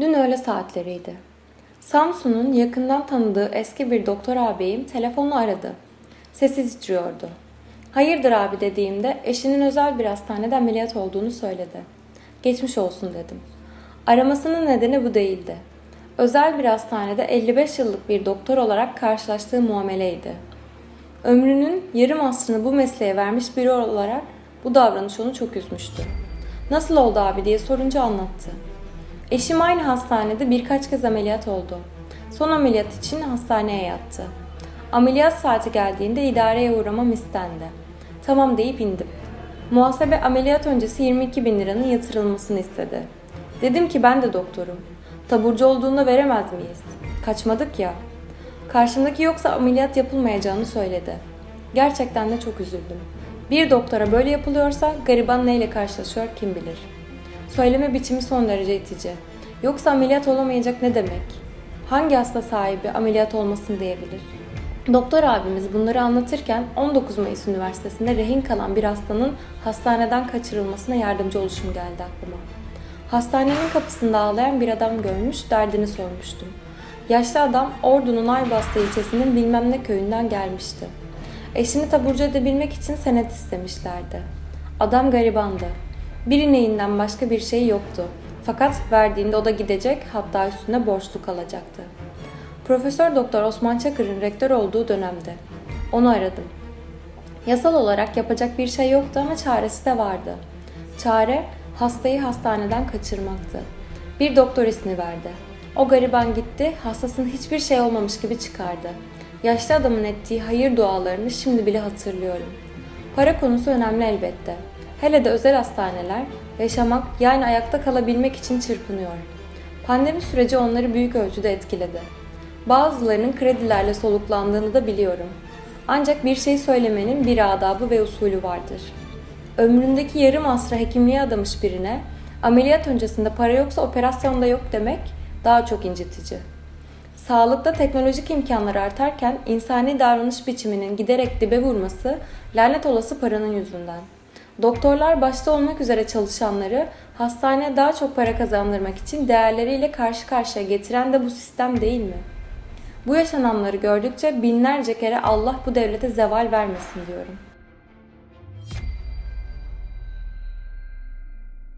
Dün öğle saatleriydi. Samsun'un yakından tanıdığı eski bir doktor ağabeyim telefonla aradı. Sesi titriyordu. Hayırdır abi dediğimde eşinin özel bir hastanede ameliyat olduğunu söyledi. Geçmiş olsun dedim. Aramasının nedeni bu değildi. Özel bir hastanede 55 yıllık bir doktor olarak karşılaştığı muameleydi. Ömrünün yarım asrını bu mesleğe vermiş biri olarak bu davranış onu çok üzmüştü. Nasıl oldu abi diye sorunca anlattı. Eşim aynı hastanede birkaç kez ameliyat oldu. Son ameliyat için hastaneye yattı. Ameliyat saati geldiğinde idareye uğramam istendi. Tamam deyip indim. Muhasebe ameliyat öncesi 22 bin liranın yatırılmasını istedi. Dedim ki ben de doktorum. Taburcu olduğunda veremez miyiz? Kaçmadık ya. Karşımdaki yoksa ameliyat yapılmayacağını söyledi. Gerçekten de çok üzüldüm. Bir doktora böyle yapılıyorsa gariban neyle karşılaşıyor kim bilir. Söyleme biçimi son derece itici. Yoksa ameliyat olamayacak ne demek? Hangi hasta sahibi ameliyat olmasın diyebilir? Doktor abimiz bunları anlatırken 19 Mayıs Üniversitesi'nde rehin kalan bir hastanın hastaneden kaçırılmasına yardımcı oluşum geldi aklıma. Hastanenin kapısında ağlayan bir adam görmüş, derdini sormuştum. Yaşlı adam Ordu'nun Aybastı ilçesinin bilmem ne köyünden gelmişti. Eşini taburcu edebilmek için senet istemişlerdi. Adam garibandı. Bir ineğinden başka bir şey yoktu. Fakat verdiğinde o da gidecek hatta üstüne borçlu kalacaktı. Profesör Doktor Osman Çakır'ın rektör olduğu dönemde. Onu aradım. Yasal olarak yapacak bir şey yoktu ama çaresi de vardı. Çare hastayı hastaneden kaçırmaktı. Bir doktor ismi verdi. O gariban gitti, hastasının hiçbir şey olmamış gibi çıkardı. Yaşlı adamın ettiği hayır dualarını şimdi bile hatırlıyorum. Para konusu önemli elbette. Hele de özel hastaneler yaşamak yani ayakta kalabilmek için çırpınıyor. Pandemi süreci onları büyük ölçüde etkiledi. Bazılarının kredilerle soluklandığını da biliyorum. Ancak bir şey söylemenin bir adabı ve usulü vardır. Ömründeki yarım asra hekimliğe adamış birine ameliyat öncesinde para yoksa operasyonda yok demek daha çok incitici. Sağlıkta teknolojik imkanlar artarken insani davranış biçiminin giderek dibe vurması lanet olası paranın yüzünden. Doktorlar başta olmak üzere çalışanları hastaneye daha çok para kazandırmak için değerleriyle karşı karşıya getiren de bu sistem değil mi? Bu yaşananları gördükçe binlerce kere Allah bu devlete zeval vermesin diyorum.